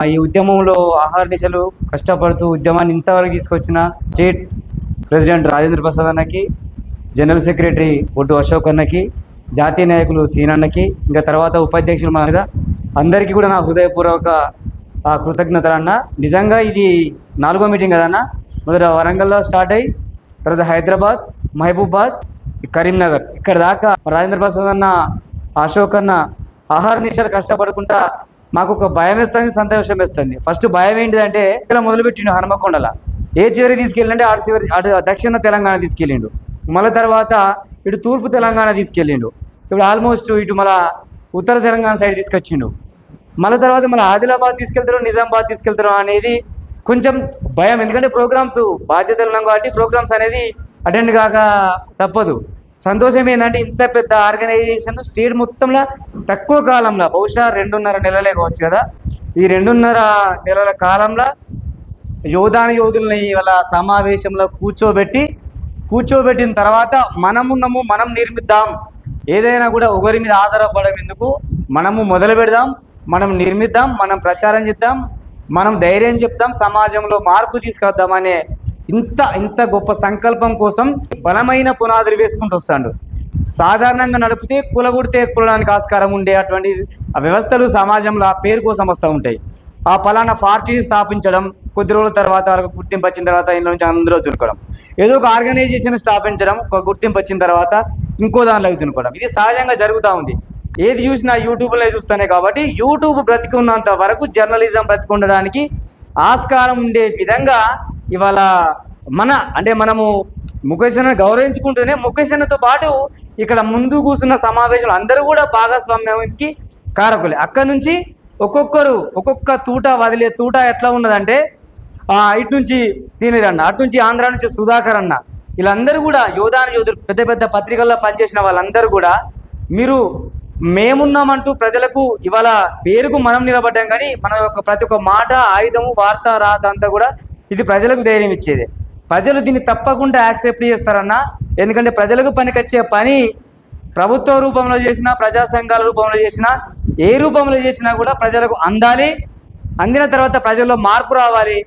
ఈ ఉద్యమంలో ఆహార దిశలు కష్టపడుతూ ఉద్యమాన్ని ఇంతవరకు తీసుకొచ్చిన స్టేట్ ప్రెసిడెంట్ రాజేంద్ర ప్రసాద్ అన్నకి జనరల్ సెక్రటరీ ఒడ్డు అశోక్ అన్నకి జాతీయ నాయకులు సీనన్నకి ఇంకా తర్వాత ఉపాధ్యక్షులు మన మీద అందరికీ కూడా నా హృదయపూర్వక ఆ, కృతజ్ఞతలు అన్న నిజంగా ఇది నాలుగో మీటింగ్ కదన్న మొదట వరంగల్లో స్టార్ట్ అయ్యి తర్వాత హైదరాబాద్ మహబూబాద్ కరీంనగర్. ఇక్కడ దాకా రాజేంద్ర ప్రసాద్ అన్న అశోక్ అన్న ఆహార నిశాలు కష్టపడకుండా మాకు ఒక భయం వేస్తుంది సంతోషం వేస్తుంది. ఫస్ట్ భయం ఏంటిదంటే ఇలా మొదలుపెట్టిండు హనుమకొండల. ఏ చివరి తీసుకెళ్ళంటే అటు చివరి అటు దక్షిణ తెలంగాణ తీసుకెళ్ళిండు. మళ్ళీ తర్వాత ఇటు తూర్పు తెలంగాణ తీసుకెళ్ళిండు. ఇప్పుడు ఆల్మోస్ట్ ఇటు మళ్ళా ఉత్తర తెలంగాణ సైడ్ తీసుకొచ్చిండు. మళ్ళీ తర్వాత మన ఆదిలాబాద్ తీసుకెళ్తారు నిజామాబాద్ తీసుకెళ్తారు అనేది కొంచెం భయం. ఎందుకంటే ప్రోగ్రామ్స్ బాధ్యతలు ఉన్నాం కాబట్టి ప్రోగ్రామ్స్ అనేది అటెండ్ కాక తప్పదు. సంతోషం ఏంటంటే ఇంత పెద్ద ఆర్గనైజేషన్ స్టేట్ మొత్తంలో తక్కువ కాలంలో బహుశా రెండున్నర నెలలే కావచ్చు కదా. ఈ రెండున్నర నెలల కాలంలో యోధాన యోధుల్ని ఇవాళ సమావేశంలో కూర్చోబెట్టి కూర్చోబెట్టిన తర్వాత మనమున్నము మనం నిర్మిద్దాం. ఏదైనా కూడా ఒకరి మీద ఆధారపడడం ఎందుకు? మనము మొదలు పెడదాం మనం నిర్మిద్దాం మనం ప్రచారం చేద్దాం మనం ధైర్యం చెప్తాం సమాజంలో మార్పు తీసుకొద్దామనే ఇంత ఇంత గొప్ప సంకల్పం కోసం బలమైన పునాదులు వేసుకుంటూ వస్తాడు. సాధారణంగా నడిపితే కులగొడితే కులడానికి ఆస్కారం ఉండే అటువంటి ఆ వ్యవస్థలు సమాజంలో ఆ పేరు కోసం వస్తూ ఉంటాయి. ఆ పలానా పార్టీని స్థాపించడం కొద్ది రోజుల తర్వాత వాళ్ళకి గుర్తింపు వచ్చిన తర్వాత ఇంట్లో నుంచి అందులో దునుకోవడం ఏదో ఒక ఆర్గనైజేషన్ స్థాపించడం ఒక గుర్తింపు వచ్చిన తర్వాత ఇంకో దానిలోకి దునుకోవడం ఇది సహజంగా జరుగుతూ ఉంది. ఏది చూసినా యూట్యూబ్లో చూస్తానే కాబట్టి యూట్యూబ్ బ్రతికున్నంత వరకు జర్నలిజం బ్రతికుండడానికి ఆస్కారం ఉండే విధంగా ఇవాళ మన అంటే మనము ముఖేష్ అన్న గౌరవించుకుంటూనే ముఖేష్ అన్నతో పాటు ఇక్కడ ముందు కూర్చున్న సమావేశంలో అందరూ కూడా భాగస్వామ్యానికి కారకులే. అక్కడ నుంచి ఒక్కొక్కరు ఒక్కొక్క తూట వదిలే తూట ఎట్లా ఉన్నదంటే ఆ, ఇటు నుంచి సీనియర్ అన్న అటు నుంచి ఆంధ్ర నుంచి సుధాకర్ అన్న వీళ్ళందరూ కూడా యోధాన యోధులు పెద్ద పెద్ద పత్రికల్లో పనిచేసిన వాళ్ళందరూ కూడా మీరు మేమున్నామంటూ ప్రజలకు ఇవాళ పేరుకు మనం నిలబడ్డాం కానీ మన యొక్క ప్రతి ఒక్క మాట ఆయుధము వార్త రాత అంతా కూడా ఇది ప్రజలకు ధైర్యం ఇచ్చేది. ప్రజలు దీన్ని తప్పకుండా యాక్సెప్ట్ చేస్తారన్న ఎందుకంటే ప్రజలకు పనికొచ్చే పని ప్రభుత్వ రూపంలో చేసినా ప్రజా సంఘాల రూపంలో చేసినా ఏ రూపంలో చేసినా కూడా ప్రజలకు అందాలి. అందిన తర్వాత ప్రజల్లో మార్పు రావాలి.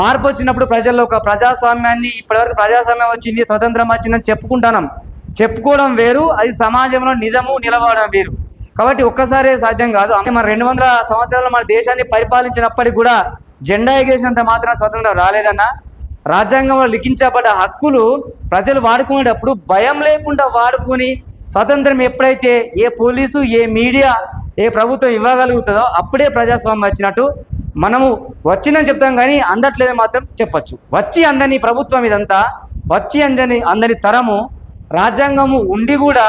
మార్పు వచ్చినప్పుడు ప్రజల్లో ఒక ప్రజాస్వామ్యాన్ని ఇప్పటివరకు ప్రజాస్వామ్యం వచ్చింది స్వతంత్రం వచ్చిందని చెప్పుకుంటున్నాం చెప్పుకోవడం వేరు అది సమాజంలో నిజము నిలబడడం వేరు. కాబట్టి ఒక్కసారే సాధ్యం కాదు. అంటే మన రెండు వందల సంవత్సరాలు మన దేశాన్ని పరిపాలించినప్పటికి కూడా జెండా ఎగిరేసినంత మాత్రం స్వతంత్రం రాలేదన్నా. రాజ్యాంగంలో లిఖించబడ్డ హక్కులు ప్రజలు వాడుకునేటప్పుడు భయం లేకుండా వాడుకొని స్వతంత్రం ఎప్పుడైతే ఏ పోలీసు ఏ మీడియా ఏ ప్రభుత్వం ఇవ్వగలుగుతుందో అప్పుడే ప్రజాస్వామ్యం వచ్చినట్టు మనము వచ్చిందని చెప్తాం కానీ అందట్లేదు మాత్రం చెప్పొచ్చు. వచ్చి అందని ప్రభుత్వం ఇదంతా వచ్చి అందని అందని తరము రాజ్యాంగము ఉండి కూడా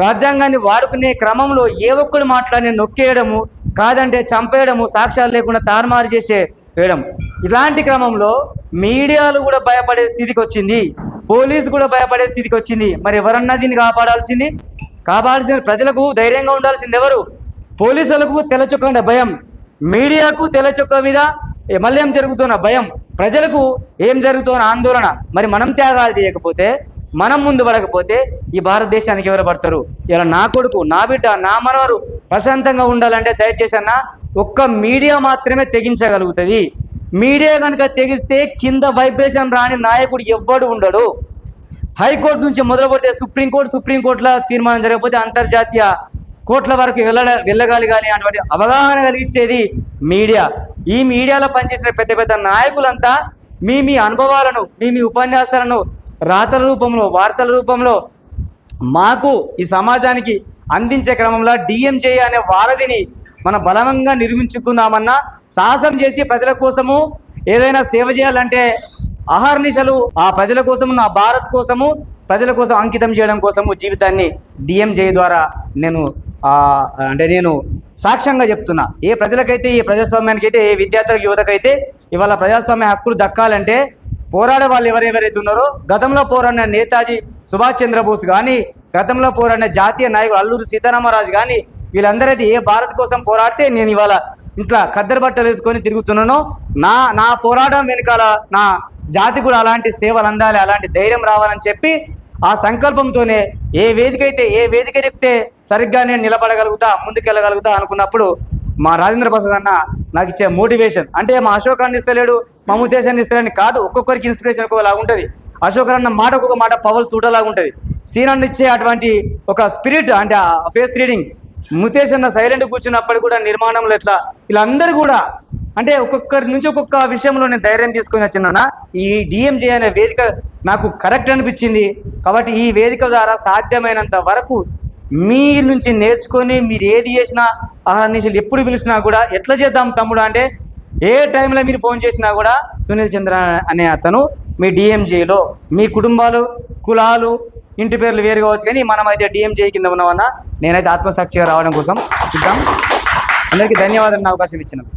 రాజ్యాంగాన్ని వాడుకునే క్రమంలో ఏ ఒక్కడు మాట్లాడిన నొక్కేయడము కాదంటే చంపేయడము సాక్ష్యాలు లేకుండా తారుమారు చేసే వేయడం. ఇలాంటి క్రమంలో మీడియాలు కూడా భయపడే స్థితికి వచ్చింది. పోలీసు కూడా భయపడే స్థితికి వచ్చింది. మరి ఎవరన్నా దీన్ని కాపాడాల్సింది? కాపాడాల్సిన ప్రజలకు ధైర్యంగా ఉండాల్సింది ఎవరు? పోలీసులకు తెల్లచొక్క భయం. మీడియాకు తెల్లచొక్క మీద మళ్ళీ ఏం జరుగుతున్న భయం. ప్రజలకు ఏం జరుగుతున్న ఆందోళన? మరి మనం త్యాగాలు చేయకపోతే మనం ముందు పడకపోతే ఈ భారతదేశానికి ఎవరు పడతారు? ఇలా నా కొడుకు నా బిడ్డ నా మనవరు ప్రశాంతంగా ఉండాలంటే దయచేసి అన్న ఒక్క మీడియా మాత్రమే తెగించగలుగుతుంది. మీడియా కనుక తెగిస్తే కింద వైబ్రేషన్ రాని నాయకుడు ఎవ్వడు ఉండడు. హైకోర్టు నుంచి మొదలు పెడితే సుప్రీంకోర్టు సుప్రీంకోర్టులో తీర్మానం జరగకపోతే అంతర్జాతీయ కోట్ల వరకు వెళ్ళ వెళ్ళగలగాలి అటువంటి అవగాహన కలిగించేది మీడియా. ఈ మీడియాలో పనిచేసిన పెద్ద పెద్ద నాయకులంతా మీ మీ అనుభవాలను మీ మీ ఉపన్యాసాలను రాతల రూపంలో వార్తల రూపంలో మాకు ఈ సమాజానికి అందించే క్రమంలో డిఎంజే అనే వారధిని మనం బలంగా నిర్మించుకుందామన్నా సాహసం చేసి ప్రజల కోసము ఏదైనా సేవ చేయాలంటే అహర్నిశలు ఆ ప్రజల కోసము నా భారత్ కోసము ప్రజల కోసం అంకితం చేయడం కోసము జీవితాన్ని డిఎంజే ద్వారా నేను అంటే నేను సాక్ష్యంగా చెప్తున్నా. ఏ ప్రజలకైతే ఏ ప్రజాస్వామ్యానికి అయితే ఏ విద్యార్థులకు యువతకైతే ఇవాళ ప్రజాస్వామ్య హక్కులు దక్కాలంటే పోరాడే వాళ్ళు ఎవరెవరైతే ఉన్నారో గతంలో పోరాడిన నేతాజీ సుభాష్ చంద్రబోస్ కానీ గతంలో పోరాడిన జాతీయ నాయకుడు అల్లూరు సీతారామరాజు కానీ వీళ్ళందరైతే ఏ భారత్ కోసం పోరాడితే నేను ఇవాళ ఇంట్లో ఖద్దరు బట్టలు వేసుకొని తిరుగుతున్నాను నా నా పోరాటం వెనకాల నా జాతి కూడా అలాంటి సేవలు అందాలి అలాంటి ధైర్యం రావాలని చెప్పి ఆ సంకల్పంతోనే ఏ వేదిక అయితే ఏ వేదిక ఎక్కితే సరిగ్గా నేను నిలబడగలుగుతా ముందుకెళ్ళగలుగుతా అనుకున్నప్పుడు మా రాజేంద్ర ప్రసాద్ అన్న నాకు ఇచ్చే మోటివేషన్. అంటే మా అశోకాన్ని ఇస్తలేడు మా ముతేశాన్ని ఇస్తలేని కాదు ఒక్కొక్కరికి ఇన్స్పిరేషన్ ఒక్కొక్కలాగా ఉంటుంది. అశోక్ అన్న మాట ఒక్కొక్క మాట పవల్ తూటలాగా ఉంటుంది. సీనాన్ని ఇచ్చే అటువంటి ఒక స్పిరిట్ అంటే ఆ ఫేస్ రీడింగ్ ముతేష్ అన్న సైలెంట్ కూర్చున్నప్పుడు కూడా నిర్మాణంలో ఎట్లా వీళ్ళందరూ కూడా అంటే ఒక్కొక్కరి నుంచి ఒక్కొక్క విషయంలో నేను ధైర్యం తీసుకొని వచ్చిన ఈ డిఎంజే అనే వేదిక నాకు కరెక్ట్ అనిపించింది. కాబట్టి ఈ వేదిక ద్వారా సాధ్యమైనంత వరకు మీ నుంచి నేర్చుకొని మీరు ఏది చేసినా అహర్నిశలు ఎప్పుడు పిలిచినా కూడా ఎట్లా చేద్దాం తమ్ముడు అంటే ఏ టైంలో మీరు ఫోన్ చేసినా కూడా సునీల్ చంద్ర అనే అతను మీ డిఎంజేలో మీ కుటుంబాలు కులాలు ఇంటి పేర్లు వేరు కావచ్చు కానీ మనమైతే డిఎంజే కింద ఉన్నామన్నా నేనైతే ఆత్మసాక్షిగా రావడం కోసం సిద్ధం. అందరికీ ధన్యవాదాలు నా అవకాశం ఇచ్చినందుకు.